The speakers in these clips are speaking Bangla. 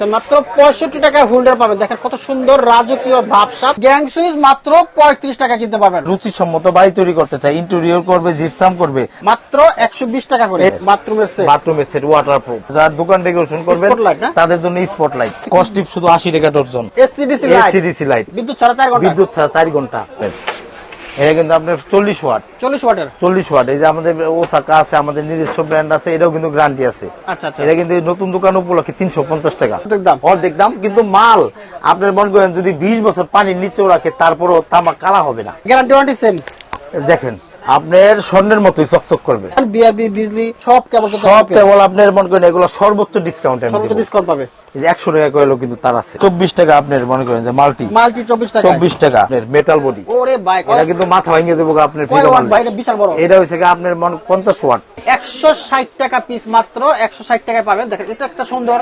আচ্ছা মাত্র পঁয়ষট্টি টাকা হোল্ডার পাবেন। দেখেন কত সুন্দর রাজকীয় ভাবসাব গ্যাং সুইচ মাত্র পঁয়ত্রিশ টাকা কিনতে পাবেন রুচিসম্মত বাড়ি তৈরি করতে চাই ইন্টেরিয়র করবে জিপসাম করবে। মাত্র একশো বিশ টাকা করে। বাথরুমের সেট বাথরুমের সেট ওয়াটার প্রুফ যার দোকান ডেকোরেশন না? তাদের জন্য স্পটলাইট কস্টিপ শুধু আশি টাকা dozen AC DC light AC DC light বিদ্যুৎ ছাড়া চার ঘণ্টা। বিদ্যুৎ ছাড়া চার ঘণ্টা। এটা কিন্তু আপনার চল্লিশ ওয়াট। চল্লিশ ওয়াটের? চল্লিশ ওয়াট এই যে আমাদের ওসাকা আছে আমাদের নিজস্ব ব্র্যান্ড আছে এটাও কিন্তু গ্যারান্টি আছে। আচ্ছা আচ্ছা। এটা কিন্তু নতুন দোকান উপলক্ষে তিনশো পঞ্চাশ টাকা। দেখতাম দাম। অর্ধেক দাম কিন্তু মাল আপনার মন করেন যদি বিশ বছর পানির নিচেও রাখে তারপরও তামাক কালা হবে না। গ্যারান্টি ওয়ারেন্টি সেম দেখেন আপনার স্বর্ণের মতোই চকচক করবে। বিআরবি বিজলি সব কেবল সব কেবল আপনার মনে করেন এগুলো সর্বোচ্চ ডিসকাউন্ট সর্বোচ্চ ডিসকাউন্ট পাবে। টাকা কিন্তু তার আছে। চব্বিশ টাকা আপনার মনে করেন যে মাল্টি। মাল্টি চব্বিশ টাকা চব্বিশ টাকা আপনার মেটাল বডি ওরে এটা কিন্তু মাথা ভেঙে দেবো আপনার কয় ভাই এটা বিশাল বড়। এটা গিয়ে আপনার মনে পঞ্চাশ ওয়াট। একশো ষাট টাকা পিস মাত্র একশো ষাট টাকায় পাবেন। দেখেন এটা একটা সুন্দর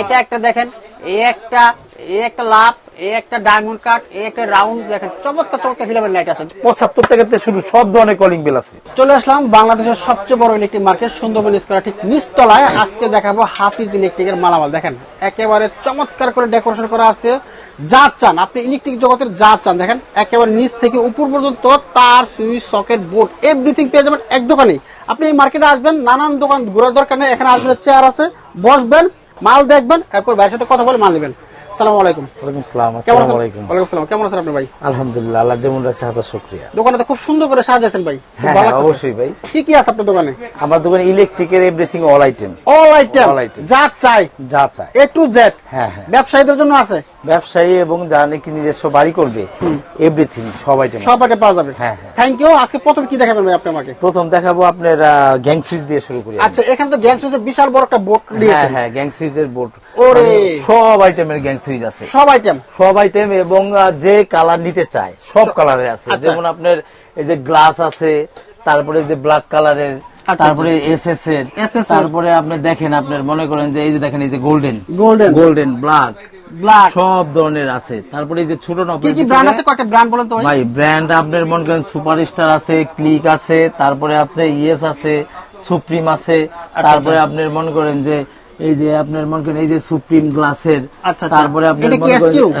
এটা একটা দেখেন এই একটা এই একটা লাভ এই একটা ডায়মন্ড কাট এই একটা রাউন্ড দেখেন চমৎকার চমৎকার ফিলামেন্ট লাইট আছে। পঁচাত্তর টাকাতে শুরু সব ধরনের কলিং বেল আছে। চলে আসলাম বাংলাদেশের সবচেয়ে বড় ইলেকট্রিক মার্কেট সুন্দরবন স্কোয়ার ঠিক নিচতলায়। আজকে দেখাবো হাফিজ ইলেকট্রিকের মালামাল দেখেন একেবারে চমৎকার করে ডেকোরেশন করা আছে। যা চান আপনি ইলেকট্রিক জগতের যা চান দেখেন একেবারে নিচ থেকে উপর পর্যন্ত তার সুইচ সকেট বোর্ড এভরিথিং পেয়ে যাবেন এক দোকানে। আপনি এই মার্কেটে আসবেন নানান দোকান ঘোরার দরকার নেই এখানে আসবেন চেয়ার আছে বসবেন মাল দেখবেন এরপর ভাইয়ের সাথে কথা বলে মাল নেবেন। আলাইকুম। ওয়ালাইকুম সালাম আসসালামু আলাইকুম। ওয়ালাইকুম কেমন আছেন আপনি ভাই? আলহামদুলিল্লাহ আল্লাহ যেমন রাখছে হাজার শুক্রিয়া। দোকানে তো খুব সুন্দর করে সাজাইছেন ভাই। হ্যাঁ হ্যাঁ, অবশ্যই ভাই। কি কি আছে আপনার দোকানে? আমার দোকানে ইলেকট্রিকের everything all item all item যা চাই। যা চাই। এ টু জেড হ্যাঁ হ্যাঁ। ব্যবসায়ীদের জন্য আছে? ব্যবসায়ী এবং যারা নাকি নিজস্ব বাড়ি করবে এভরিথিং সব আইটেম সব আইটেম পাওয়া যাবে। হ্যাঁ। থ্যাংক ইউ আজকে প্রথম কি দেখাবেন ভাই আপনি আমাকে? প্রথম দেখাবো আপনার গ্যাং সুইচ দিয়ে শুরু করি আচ্ছা এখানে তো গ্যাং সুইচের বিশাল বড় একটা বোর্ড হ্যাঁ হ্যাঁ গ্যাং সুইচের বোর্ড ওরে। সব আইটেমের গ্যাং সুইচ আছে। সব আইটেম সব আইটেম এবং যে কালার নিতে চায় সব কালারের আছে। আচ্ছা। যেমন আপনার এই যে গ্লাস আছে তারপরে যে ব্ল্যাক কালারের আচ্ছা, তারপরে এসএস এর SS এর। তারপরে আপনি দেখেন আপনার মনে করেন যে এই যে দেখেন এই যে golden golden golden black black সব ধরনের আছে। তারপরে এই যে ছোট কি কি ব্র্যান্ড আছে? কয়টা ব্র্যান্ড বলেন তো ভাই? ব্র্যান্ড আপনার মনে করেন সুপার স্টার আছে ক্লিক আছে তারপরে আপনার ইয়েস আছে সুপ্রিম আছে আচ্ছা, তারপরে আপনার মনে করেন যে এই যে আপনার মনে করেন এই যে সুপ্রিম গ্লাসের আচ্ছা, আচ্ছা। তারপরে আপনার?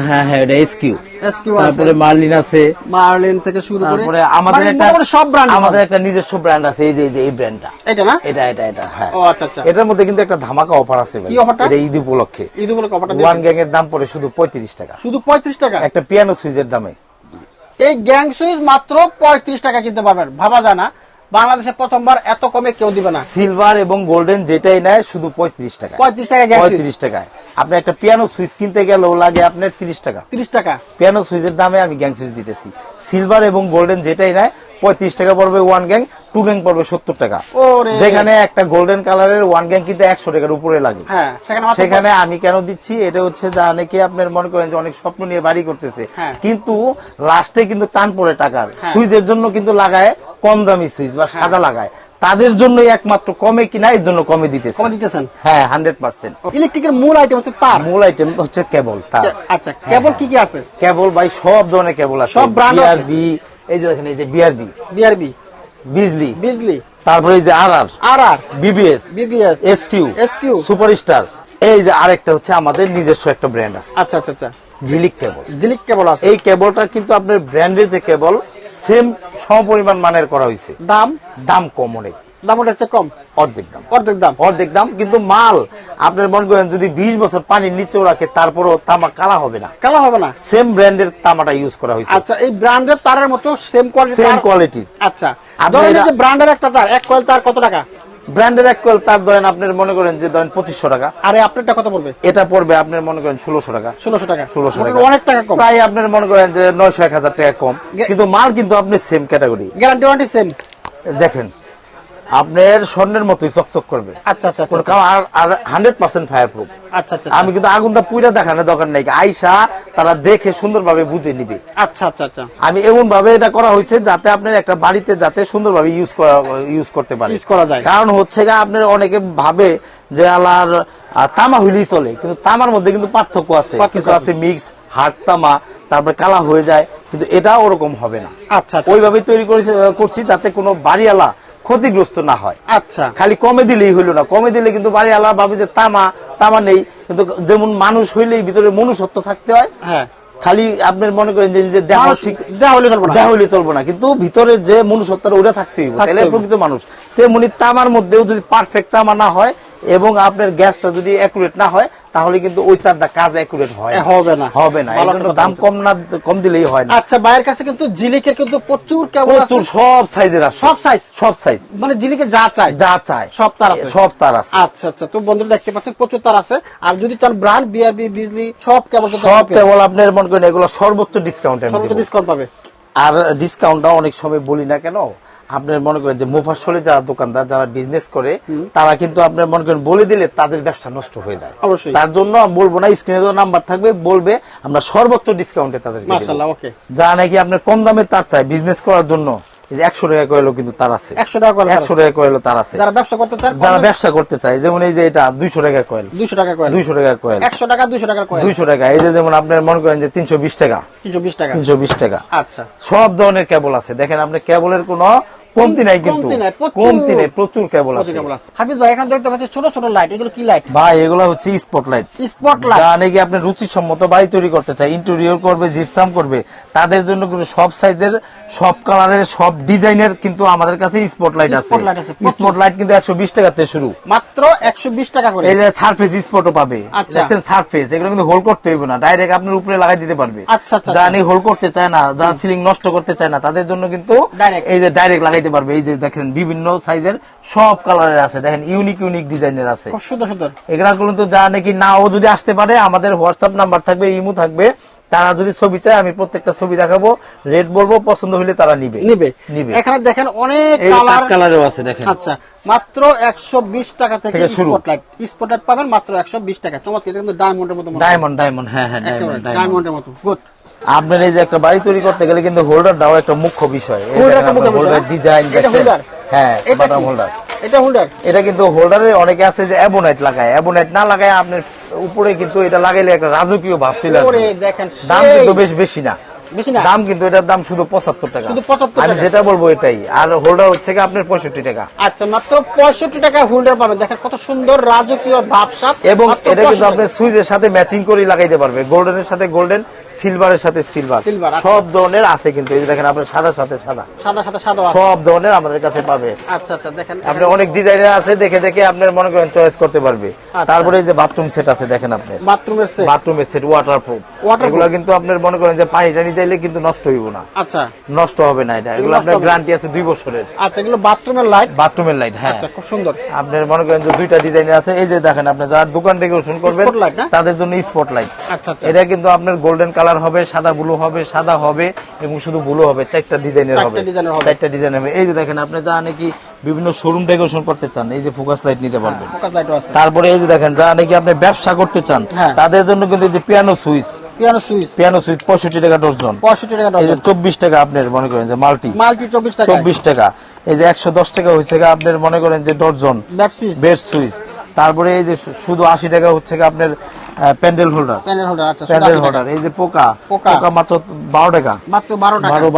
হ্যাঁ হ্যাঁ এটা এসকিউ এসকিউ তারপরে মার্লিন আছে। মার্লিন থেকে শুরু করে তারপরে আমাদের মানে একটা সব ব্র্যান্ড আমাদের একটা নিজস্ব ব্র্যান্ড আছে এই যে এই যে এই ব্র্যান্ডটা এটা না? এটা এটা এটা হ্যাঁ। ও আচ্ছা আচ্ছা। এটার মধ্যে কিন্তু একটা ধামাকা অফার আছে ভাই। এটা ঈদ উপলক্ষে। ঈদ উপলক্ষে অফারটা ওয়ান গ্যাং এর দাম পড়ে শুধু পঁয়ত্রিশ টাকা। শুধু পঁয়ত্রিশ টাকা? একটা পিয়ানো সুইচের দামে। এই গ্যাং সুইচ মাত্র পঁয়ত্রিশ টাকা কিনতে পারবেন। ভাবা যায় না। বাংলাদেশে প্রথমবার এত কমে কেউ দিবে না। সিলভার এবং গোল্ডেন যেটাই নেয় শুধু পঁয়ত্রিশ টাকা পঁয়ত্রিশ টাকা পঁয়ত্রিশ টাকায়। আপনি একটা পিয়ানো সুইচ কিনতে গেলেও লাগে আপনার তিরিশ টাকা। তিরিশ টাকা। পিয়ানো সুইচের দামে আমি গ্যাং সুইচ দিতেছি। সিলভার এবং গোল্ডেন যেটাই নেয় পঁয়ত্রিশ টাকা পড়বে ওয়ান গ্যাং টু গ্যাং পড়বে সত্তর টাকা। যেখানে একটা গোল্ডেন কালারের ওয়ান গ্যাং কিন্তু একশো টাকার উপরে লাগে। হ্যাঁ সেখানে আমি কেন দিচ্ছি? এটা হচ্ছে যা অনেকে আপনার মনে করেন যে অনেক স্বপ্ন নিয়ে বাড়ি করতেছে। হ্যাঁ। কিন্তু লাস্টে কিন্তু টান পড়ে টাকার। হ্যাঁ। সুইচের জন্য কিন্তু লাগায় কম দামি সুইচ বা সাদা লাগায়। তাদের জন্যই একমাত্র কমে কিনা এর জন্য কমে দিতেছে। কমে দিতেছেন? হ্যাঁ হান্ড্রেড পার্সেন্ট ইলেকট্রিকের মূল আইটেম হচ্ছে তার। মূল আইটেম হচ্ছে কেবল তার। আচ্ছা কেবল কি কি আছে? কেবল ভাই সব ধরনের কেবল আছে। সব আছে? বিআরবি এই যে দেখেন এই যে বিআরবি বিআরবি বিজলি বিজলি তারপরে এই যে আর আর আর আর BBS BBS SQ SQ superstar এই যে আরেকটা হচ্ছে আমাদের নিজস্ব একটা ব্র্যান্ড আছে। আচ্ছা আচ্ছা আচ্ছা। ঝিলিক কেবল। জিলিক কেবল আছে। এই কেবলটা কিন্তু আপনার ব্র্যান্ডের যে কেবল সেম সমপরিমাণ মানের করা হয়েছে। দাম? দাম কম অনেক। দাম ওটা হচ্ছে কম? অর্ধেক দাম। অর্ধেক দাম? অর্ধেক দাম কিন্তু মাল আপনার মনে করেন যদি বিশ বছর পানির নিচেও রাখে তারপরও তামা কালা হবে না। কালা হবে না? সেম ব্র্যান্ডের তামাটা ইউজ করা হয়েছে। আচ্ছা এই ব্র্যান্ডের তারের মতো সেম কোয়ালিটি সেম কোয়ালিটির আচ্ছা। ধরেন যে ব্র্যান্ডের একটা তার এক কয়েল তার কত টাকা? ব্র্যান্ডের এক কোয়েল তার ধরেন আপনার মনে করেন যে ধরেন পঁচিশশো টাকা। আরে আপনারটা কত পড়বে? এটা পড়বে আপনার মনে করেন ষোলোশো টাকা। ষোলোশো টাকা। ষোলোশো টাকা। অনেক টাকা কম। প্রায় আপনার মনে করেন যে নয়শো এক হাজার টাকা কম। কিন্তু মাল কিন্তু আপনি same category guarantee warranty same দেখেন আপনার স্বর্ণের মতোই চকচক করবে। আচ্ছা আচ্ছা আচ্ছা। কাম আর হান্ড্রেড পার্সেন্ট ফায়ার প্রুফ আচ্ছা আচ্ছা আমি কিন্তু আগুনটা পুইরা দেখানোর দরকার নেই। আইসা তারা দেখে সুন্দরভাবে বুঝে নিবে। আচ্ছা আচ্ছা আচ্ছা। আমি এমন ভাবে এটা করা হয়েছে যাতে আপনার একটা বাড়িতে যাতে সুন্দরভাবে ইউজ করা ইউজ করতে পারে। Use করা যায়। কারণ হচ্ছে গা আপনার অনেকে ভাবে যে আলার তামা হইলেই চলে। কিন্তু তামার মধ্যে কিন্তু পার্থক্য আছে। কিছু আছে। মিক্স হার্ড তামা তারপরে কালা হয়ে যায়। কিন্তু এটা ওরকম হবে না। আচ্ছা আচ্ছা। ওইভাবে তৈরি করেছি করছি যাতে কোনো বাড়িওয়ালা ক্ষতিগ্রস্ত না হয়। আচ্ছা। খালি কমে দিলেই হইল না। কমে দিলে কিন্তু বাড়ি আল্লাহ ভাবে যে তামা তামা নেই। কিন্তু যেমন মানুষ হইলেই ভিতরে মনুষ্যত্ব থাকতে হয়। হ্যাঁ। খালি আপনি মনে করেন যে দেহ ঠিক দেওয়া হলে চলবে না। দেহ হইলে চলবো না। কিন্তু ভিতরে যে মনুষ্যত্বটা ওটা থাকতে হইব তাহলে প্রকৃত মানুষ। তেমনি তামার মধ্যেও যদি পারফেক্ট তামা না হয় এবং আপনার গ্যাসটা যদি অ্যাকুরেট না হয় তাহলে কিন্তু ওই তার কাজ অ্যাকুরেট হয় হবে না। হবে না। এই জন্য দাম কম না কম দিলেই হয় না। আচ্ছা বাইরের কাছে কিন্তু জিলিকের কিন্তু প্রচুর কেবল আছে। প্রচুর সব সাইজের আছে। সব সাইজ সব সাইজ মানে জিলিকে যা চাই যা চায়। সব তার আছে। সব তার আছে। আচ্ছা আচ্ছা। তো বন্ধুরা দেখতে পাচ্ছেন প্রচুর তার আছে। আর যদি চান ব্র্যান্ড বিআরবি বিজলি সব কেবল সব কেবল আপনার মনে করেন এগুলো সর্বোচ্চ ডিসকাউন্ট। সর্বোচ্চ ডিসকাউন্ট পাবে। আর ডিসকাউন্টটা অনেক সময় বলি না কেন আপনার মনে করেন যে মুফাসলে যারা দোকানদার যারা বিজনেস করে তারা কিন্তু আপনি মনে করেন বলে দিলে তাদের ব্যবসা নষ্ট হয়ে যায়। অবশ্যই। তার জন্য আমি বলব না স্ক্রিনে তো নাম্বার থাকবে বলবে আমরা সর্বোচ্চ ডিসকাউন্টে তাদেরকে দেব। মাশাআল্লাহ ওকে যা নাকি আপনার কম দামে তার চাই বিজনেস করার জন্য যে একশো টাকা কয়েলো কিন্তু তার আছে। 100 টাকা একশো টাকা কয়েলো তার আছে। যারা ব্যবসা করতে চান যারা ব্যবসা করতে চায় যেমন এই যে এটা দুইশো টাকা কয়েল। 200 টাকা কয়েল। দুইশো টাকা কয়েল। 100 টাকা দুইশো টাকা কয়েল। দুইশো টাকা। এই যে যেমন আপনার মনে করেন যে তিনশো বিশ টাকা। 320 টাকা। তিনশো বিশ টাকা। আচ্ছা। সব ধরনের কেবল আছে। দেখেন আপনি কেবলের কোনো কমতি নাই কিন্তু। কমতি নাই, প্রচুর- কেবল আছে। হাফিজ ভাই এখানে দেখতে পাচ্ছি ছোট ছোট লাইট এগুলো কি লাইট ভাই এগুলো হচ্ছে স্পটলাইট স্পট লাইট যা নাকি আপনি রুচিসম্মত বাড়ি তৈরি করতে চায় ইন্টেরিয়র করবে জিপসাম করবে তাদের জন্য কিন্তু সব সাইজের সব কালারের সব ডিজাইনের কিন্তু আমাদের কাছে স্পটলাইট আছে। স্পটলাইট কিন্তু একশো বিশ টাকাতে শুরু। মাত্র 120 টাকা করে। এই যে সারফেস স্পটও পাবে। আচ্ছা। দেখছেন সারফেস এগুলো কিন্তু হোল করতে হইবে না ডাইরেক্ট আপনার উপরে লাগাই দিতে পারবে। আচ্ছা, আচ্ছা, যারা নিয়ে হোল করতে চায় না যারা সিলিং নষ্ট করতে চায় না তাদের জন্য কিন্তু এই যে ডাইরেক্ট লাগাইতে পারবে। এই যে দেখেন বিভিন্ন সাইজের সব কালারের আছে। দেখেন ইউনিক ইউনিক ডিজাইনের আছে। সুন্দর সুন্দর। এগুলা কিন্তু যা নাকি নাও যদি আসতে পারে আমাদের হোয়াটসঅ্যাপ নাম্বার থাকবে ইমো থাকবে। তারা যদি ছবি চায় আমি প্রত্যেকটা ছবি দেখাবো। রেট বলব পছন্দ হলে তারা নিবে। নিবে। নিবে। এখানে দেখেন অনেক কালার কালারও আছে দেখেন। আচ্ছা মাত্র 120 টাকা থেকে স্পটলাইট স্পটলাইট পাবেন মাত্র 120 টাকা। চমৎকার এটা কিন্তু ডায়মন্ডের মতো ডায়মন্ড ডায়মন্ড হ্যাঁ হ্যাঁ ডায়মন্ড ডায়মন্ডের মতো। গুড আপনার এই যে একটা বাড়ি তৈরি করতে গেলে কিন্তু হোল্ডারটাও একটা মুখ্য বিষয়। এই একটা মুখ্য বিষয়, হোল্ডার? ডিজাইন? হ্যাঁ এটা বাটাম হোল্ডার এটা হোল্ডার এটা কিন্তু হোল্ডারে অনেকে আছে যে অ্যাবোনাইট লাগায়। অ্যাবোনাইট না লাগায় আপনার উপরে কিন্তু এটা লাগাইলে একটা রাজকীয় ভাব চলে আসবে। দাম কিন্তু বেশ বেশি না। দাম কিন্তু এটার দাম শুধু পঁচাত্তর টাকা। শুধু 75 আমি যেটা বলব এটাই। আর হোল্ডার হচ্ছে কি আপনার পঁয়ষট্টি টাকা। আচ্ছা মাত্র 65 টাকা হোল্ডার পাবেন। দেখেন কত সুন্দর রাজকীয় ভাবসাপ এবং এটা কিন্তু 65 আপনার সুইচের সাথে ম্যাচিং করে লাগাইতে পারবে। গোল্ডেনের সাথে গোল্ডেন সিলভারের সাথে সিলভার আচ্ছা। সব ধরনের আছে কিন্তু এই যে দেখেন আপনার সাদা সাথে সাদা। সাদা সাদা সাদা সব ধরনের আমাদের কাছে পাবে। আচ্ছা আচ্ছা দেখেন। আপনি অনেক ডিজাইনের আছে দেখে দেখে আপনার মনে করেন চয়েস করতে পারবে। আচ্ছা। তারপরে এই যে বাথরুম সেট আছে দেখেন আপনি। বাথরুমের সেট বাথরুমের সেট ওয়াটার প্রুফ এগুলো কিন্তু আপনার মনে করেন যে পানি টানি চাইলে কিন্তু নষ্ট হইব না। আচ্ছা। নষ্ট হবে না এটা। এগুলো আপনার গ্যারান্টি আছে দুই বছরের। আচ্ছা এগুলো বাথরুমের লাইট বাথরুমের লাইট হ্যাঁ। আচ্ছা খুব সুন্দর। আপনার মনে করেন যে দুইটা ডিজাইনের আছে এই যে দেখেন আপনি যারা দোকান ডেকোরেশন করবেন তাদের জন্য স্পটলাইট আচ্ছা আচ্ছা। এটা কিন্তু আপনার গোল্ডেন কালার হবে সাদা ব্লু হবে সাদা হবে এবং শুধু ব্লু হবে চারটা ডিজাইনের হবে। চারটা ডিজাইন হবে। এই যে দেখেন আপনি যা নাকি বিভিন্ন শোরুম ডেকোরেশন করতে চান এই যে ফোকাস লাইট নিতে পারবেন। লাইটও আছে। তারপরে এই যে দেখেন যারা নাকি আপনি ব্যবসা করতে চান হ্যাঁ। তাদের জন্য কিন্তু এই যে piano switch piano switch piano switch পঁয়ষট্টি টাকা ডজন। 65 টাকা এই যে চব্বিশ টাকা আপনার মনে করেন যে মাল্টি মাল্টি 24 টাকা চব্বিশ টাকা। এই যে একশো দশ টাকা হয়েছে আপনার মনে করেন যে ডজন। সুইচ বেড সুইচ তারপরে এই যে শুধু আশি টাকা হচ্ছে আপনার প্যান্ডেল হোল্ডার প্যানেল হোল্ডার আচ্ছা প্যান্ডেল হোল্ডার এই যে পোকা। পোকা। মাত্র বারো টাকা। মাত্র 12 টাকা। বারো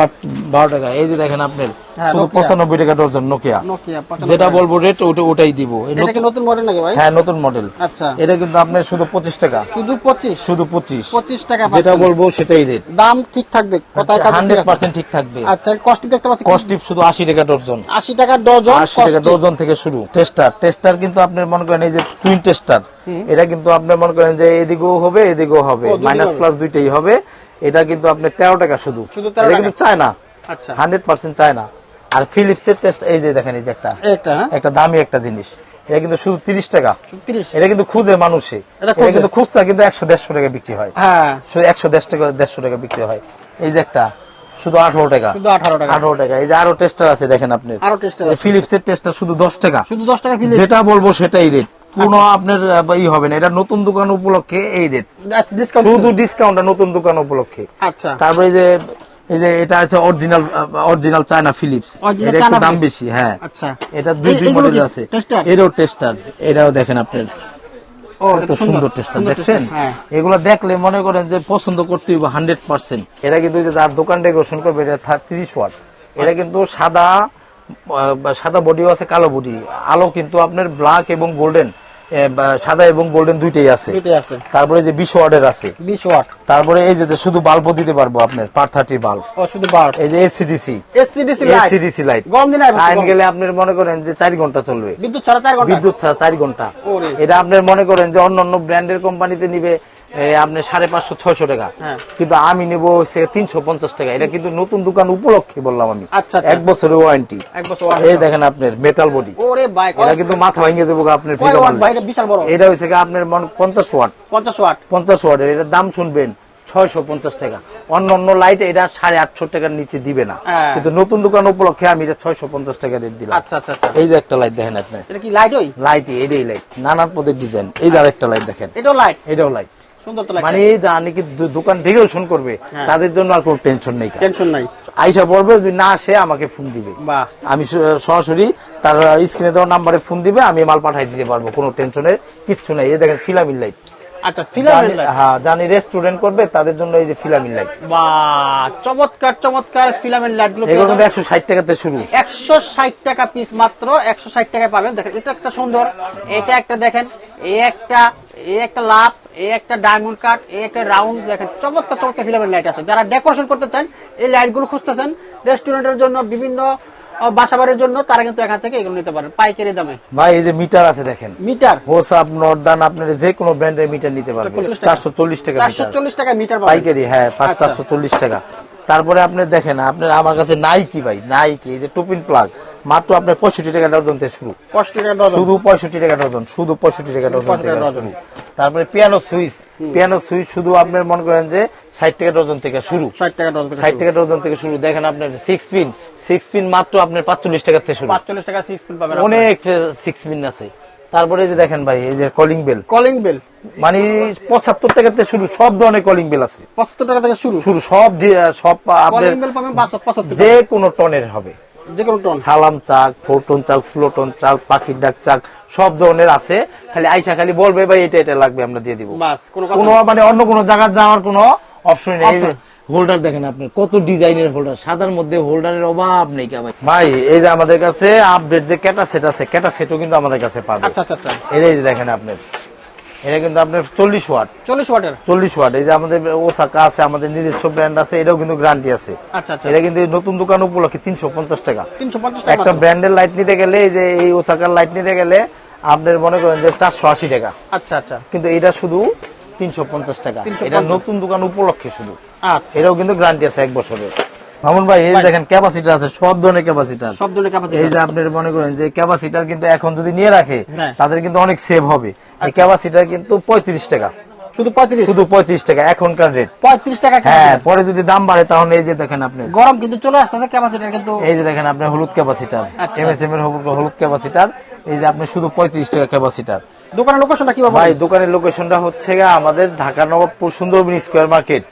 বারো টাকা। এই যে দেখেন আপনার শুধু Nokia। পঁচানব্বই টাকা ডজন নোকিয়া নোকিয়া 95 যেটা বলব রেট ওটা ওটাই দিব। এটা নতুন- মডেল নাকি ভাই? হ্যাঁ নতুন মডেল আচ্ছা। এটা কিন্তু আপনার শুধু পঁচিশ টাকা। শুধু 25 শুধু পঁচিশ। 25 টাকা যেটা বলব সেটাই রেট দাম ঠিক থাকবে? ঠিক হান্ড্রেড আছে পার্সেন্ট ঠিক থাকবে। আচ্ছা কস্ট দেখতে পাচ্ছি কস্টিপ শুধু আশি টাকা ডজন। 80 টাকা ডজন আশি টাকা ডজন থেকে শুরু। টেস্টার টেস্টার কিন্তু আপনার মনে করেন এই যে টুইন টেস্টার এটা কিন্তু আপনার মনে করেন যে এদিকেও হবে এদিকেও হবে। মাইনাস প্লাস দুইটাই হবে। এটা কিন্তু আপনার তেরো টাকা শুধু। শুধু 13 এটা কিন্তু চায় না আচ্ছা। হান্ড্রেড পার্সেন্ট চায় না আর ফিলিপসের টেস্ট এই যে দেখেন এই যে একটা। এটা হ্যাঁ? একটা দামি একটা জিনিস। এটা কিন্তু শুধু তিরিশ টাকা। 30 এটা কিন্তু খুঁজে মানুষে। এটা কিন্তু খুচরা। কিন্তু একশো দেড়শো টাকা বিক্রি হয়। হ্যাঁ। শুধু একশো দেড়শো টাকা দেড়শো টাকা বিক্রি হয়। এই যে একটা শুধু আঠারো টাকা। শুধু 18 টাকা। টাকা। এই যে আরও টেস্টার আছে দেখেন আপনি। আরও টেস্টার ফিলিপসের টেস্টার শুধু দশ টাকা। শুধু 10 টাকা যেটা বলব সেটাই রেট কোনো আপনার আহ, ই হবে না। এটা নতুন দোকান উপলক্ষে এই রেট আচ্ছা শুধু ডিসকাউন্ট নতুন দোকান উপলক্ষে। আচ্ছা। তারপরে এই যে এই যে এটা আছে অরিজিনাল অরিজিনাল চায়না ফিলিপস এটা একটু দাম বেশি হ্যাঁ। আচ্ছা। এটা দুই দুই মডেল আছে? এটাও টেস্টার এটাও দেখেন আপনার সুন্দর টেস্টার দেখছেন? হ্যাঁ। এগুলো দেখলে মনে করেন যে পছন্দ করতে হইব হান্ড্রেড পার্সেন্ট এটা কিন্তু যার দোকান ডেকোরেশন করবে এটা তিরিশ ওয়াট এটা কিন্তু সাদা সাদা বডিও আছে কালো বডি আলো কিন্তু আপনার ব্ল্যাক এবং গোল্ডেন সাদা এবং গোল্ডেন দুইটাই আছে। তারপরে যে বিশ ওয়ার্ডের আছে। বিশ ওয়াট। তারপরে এই যে শুধু বাল্ব দিতে পারব আপনার পার থার্টি বাল্ব। শুধু বাল্ব। এই যে এসিডিসি। AC DC light. গরম দিন লাইন গেলে আপনি মনে করেন যে চার ঘণ্টা চলবে। বিদ্যুৎ ছাড়া চার ঘণ্টা। বিদ্যুৎ ছাড়া চার ঘণ্টা। এটা আপনার মনে করেন যে অন্য অন্য ব্র্যান্ডের কোম্পানিতে নিবে এ, আপনার সাড়ে পাঁচশো ছয়শো টাকা। হ্যাঁ। কিন্তু আমি নেব সে তিনশো পঞ্চাশ টাকা। এটা কিন্তু নতুন দোকান উপলক্ষে বললাম আমি। আচ্ছা, আচ্ছা। এক বছরের ওয়ারেন্টি ওয়াট এই দেখেন আপনার মেটাল বডি এটা কিন্তু মাথা ভেঙে দেবো আপনার ওয়াট এটা হয়েছে আপনার মনে পঞ্চাশ ওয়াট পঞ্চাশ ওয়াট পঞ্চাশ ওয়াটের এটার দাম শুনবেন ছয়শো পঞ্চাশ টাকা। অন্য অন্য লাইট এটা সাড়ে আটশো টাকার নিচে দিবে না। হ্যাঁ। কিন্তু নতুন দোকান উপলক্ষে আমি এটা ছয়শো পঞ্চাশ টাকা রেট দিলাম। আচ্ছা এই যে একটা লাইট দেখেন আপনি। এটা কি লাইট ওই? লাইট এটাই লাইট নানান পদের ডিজাইন এই যে আরেকটা লাইট দেখেন। এটাও লাইট এটাও লাইট মানে যা নাকি দোকান ডেকোরেশন করবে হ্যাঁ। তাদের জন্য আর কোনো টেনশন নেই টেনশন নাই। আইসা বলবে যদি না আসে আমাকে ফোন দিবে। আমি সরাসরি তার স্ক্রিনে দেওয়া নাম্বারে ফোন দিবে আমি মাল পাঠাই দিতে পারব কোনো টেনশনের কিচ্ছু নাই। এ দেখেন ফিলামিন লাইট আচ্ছা ফিলামেন্ট লাইট হ্যাঁ জানি রেস্টুরেন্ট করবে তাদের জন্য এই যে ফিলামিন লাইট বাহ চমৎকার চমৎকার ফিলামেন্ট লাইটগুলো এগুলো কিন্তু একশো ষাট টাকাতে শুরু। একশো ষাট টাকা পিস মাত্র টাকায় পাবেন। দেখেন এটা একটা সুন্দর এটা একটা দেখেন এই একটা এই একটা লাভ এই একটা ডায়মন্ড কাট এই একটা রাউন্ড দেখেন চমৎকার চমৎকার ফিলামেন্ট লাইট আছে। যারা ডেকোরেশন করতে চান এই লাইটগুলো খুঁজতেছেন রেস্টুরেন্টের জন্য বিভিন্ন বাসাবাড়ির জন্য তারা কিন্তু এখান থেকে এগুলো নিতে পারেন পাইকারি দামে। ভাই এই যে মিটার আছে দেখেন। মিটার? হোসাপ নর্দান আপনার যে কোনো ব্র্যান্ডের মিটার নিতে পারবেন। চারশো চল্লিশ টাকা চারশো চল্লিশ টাকা মিটার পাইকারি হ্যাঁ পাঁচ আচ্ছা। চারশো চল্লিশ টাকা। তারপরে আপনি দেখেন আপনার আমার কাছে নাইকি ভাই নাইকি এই যে টুপিন প্লাগ মাত্র আপনার পঁয়ষট্টি টাকা ডজন থেকে শুরু। শুধু পঁয়ষট্টি টাকা ডজন শুধু পঁয়ষট্টি টাকা ডজন থেকে শুরু। তারপরে পিয়ানো সুইচ পিয়ানো সুইচ শুধু আপনার মনে করেন যে ষাট টাকা ডজন থেকে শুরু। ষাট টাকা ডজন ষাট টাকা ডজন থেকে শুরু। দেখেন আপনার সিক্স পিন সিক্স পিন মাত্র আপনার পাঁচচল্লিশ টাকা থেকে শুরু। পাঁচচল্লিশ টাকা সিক্স পিন পাবেন অনেক সিক্স পিন আছে। তারপরে যে দেখেন ভাই এই যে কলিং বেল কলিং বেল মানে পঁচাত্তর টাকা থেকে শুরু সব ধরনের কলিং বেল আছে। পঁচাত্তর টাকা থেকে শুরু? শুরু সব দিয়ে সব আপনার কলিং বেল পাবেন পঁচাত্তর যে কোনো টনের হবে সালাম চাক ফোর টন চাক ষোলো টন চাক পাখির ডাক চাক সব ধরনের আছে। খালি আইসা খালি বলবে ভাই এটা এটা লাগবে আমরা দিয়ে দিব। কোনো। মানে অন্য কোনো জায়গায় যাওয়ার কোনো অপশন নেই। হোল্ডার দেখেন আপনি কত ডিজাইনের হোল্ডার সাদার মধ্যে হোল্ডারের অভাব নেই ভাই? ভাই এই যে আমাদের কাছে আপডেট যে ক্যাটা সেট আছে ক্যাটা সেটও কিন্তু আমাদের কাছে পাবে। আচ্ছা আচ্ছা আচ্ছা। এই যে দেখেন আপনি। এটা কিন্তু আপনার চল্লিশ ওয়াট। চল্লিশ ওয়াটের? চল্লিশ ওয়াট এই যে আমাদের ওসাকা আছে আমাদের নিজস্ব ব্র্যান্ড আছে এটাও কিন্তু গ্যারান্টি আছে। আচ্ছা আচ্ছা। এটা কিন্তু নতুন দোকান উপলক্ষে তিনশো পঞ্চাশ টাকা। তিনশো পঞ্চাশ টাকা একটা ব্র্যান্ডের লাইট নিতে গেলে এই যে এই ওসাকার লাইট নিতে গেলে আপনার মনে করেন যে চারশো আশি টাকা। আচ্ছা আচ্ছা। কিন্তু এটা শুধু তিনশো পঞ্চাশ টাকা। এটা নতুন দোকান উপলক্ষে শুধু। আচ্ছা। এটাও কিন্তু গ্যারান্টি আছে এক বছরের। মামুন ভাই এই দেখেন ক্যাপাসিটার আছে সব ধরনের ক্যাপাসিটার সব ধরনের ক্যাপাসিটি এই যে আপনার মনে করেন যে ক্যাপাসিটার কিন্তু এখন যদি নিয়ে রাখে হ্যাঁ। তাদের কিন্তু অনেক সেভ হবে। এই ক্যাপাসিটার কিন্তু পঁয়ত্রিশ টাকা। শুধু পঁয়ত্রিশ? শুধু পঁয়ত্রিশ টাকা এখনকার রেট পঁয়ত্রিশ টাকা হ্যাঁ পরে যদি দাম বাড়ে তাহলে এই যে দেখেন আপনি। গরম কিন্তু চলে আসতেছে ক্যাপাসিটার কিন্তু। এই যে দেখেন আপনি হলুদ ক্যাপাসিটার আচ্ছা। এমএসএম এর হলুদ- ক্যাপাসিটার এই যে আপনি শুধু পঁয়ত্রিশ টাকা ক্যাপাসিটার দোকানের লোকেশনটা কি ভাই দোকানের লোকেশনটা হচ্ছে আমাদের ঢাকা নবাবপুর সুন্দরবন স্কোয়ার মার্কেট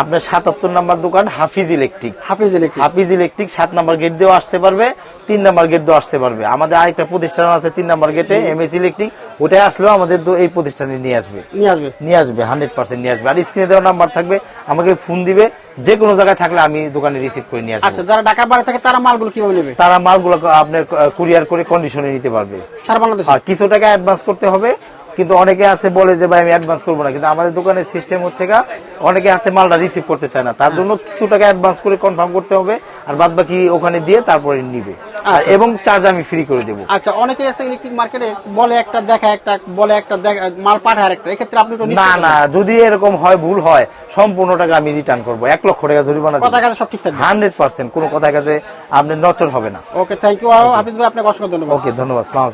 আপনার সাতাত্তর নাম্বার দোকান Hafiz electric. Hafiz electric. Hafiz electric সাত নাম্বার গেট দিয়েও আসতে পারবে তিন নাম্বার গেট দিয়েও আসতে পারবে। আমাদের আরেকটা প্রতিষ্ঠান আছে তিন নাম্বার গেটে এম এস ইলেকট্রিক। ওটাই আসলেও আমাদের এই প্রতিষ্ঠানে নিয়ে আসবে। নিয়ে আসবে। নিয়ে আসবে হান্ড্রেড পার্সেন্ট নিয়ে আসবে। আর স্ক্রিনে দেওয়া নাম্বার থাকবে আমাকে ফোন দিবে যে কোনো জায়গায় থাকলে আমি দোকানে রিসিভ করে নিয়ে আসব। আচ্ছা যারা ঢাকার বাইরে থাকে তারা মালগুলো কীভাবে নেবে? তারা মালগুলো আপনার কুরিয়ার করে কন্ডিশনে নিতে পারবে। সারা বাংলাদেশে? কিছু টাকা অ্যাডভান্স করতে হবে কিন্তু অনেকে আছে বলে যে ভাই আমি অ্যাডভান্স করব না। কিন্তু আমাদের দোকানের সিস্টেম হচ্ছে গা অনেকে আছে মালটা রিসিভ করতে চায় না। তার জন্য কিছু টাকা অ্যাডভান্স করে কনফার্ম করতে হবে আর বাদ বাকি ওখানে দিয়ে তারপরে নিবে। আচ্ছা। এবং চার্জ আমি ফ্রি করে দেবো। আচ্ছা অনেকে আছে ইলেকট্রিক মার্কেটে বলে একটা দেখা একটা বলে একটা দেখা মাল পাঠায় আরেকটা। এক্ষেত্রে আপনি না না যদি এরকম হয় ভুল হয় সম্পূর্ণ টাকা আমি রিটার্ন করব। এক লক্ষ টাকা জরিমানা কথা কাছে সব ঠিক থাকবে। হান্ড্রেড পার্সেন্ট কোনো কথা কাছে আপনার নচর হবে না। ওকে থ্যাংক ইউ হাফিজ ভাই আপনাকে অসংখ্য ধন্যবাদ। ওকে ধন্যবাদ সালাম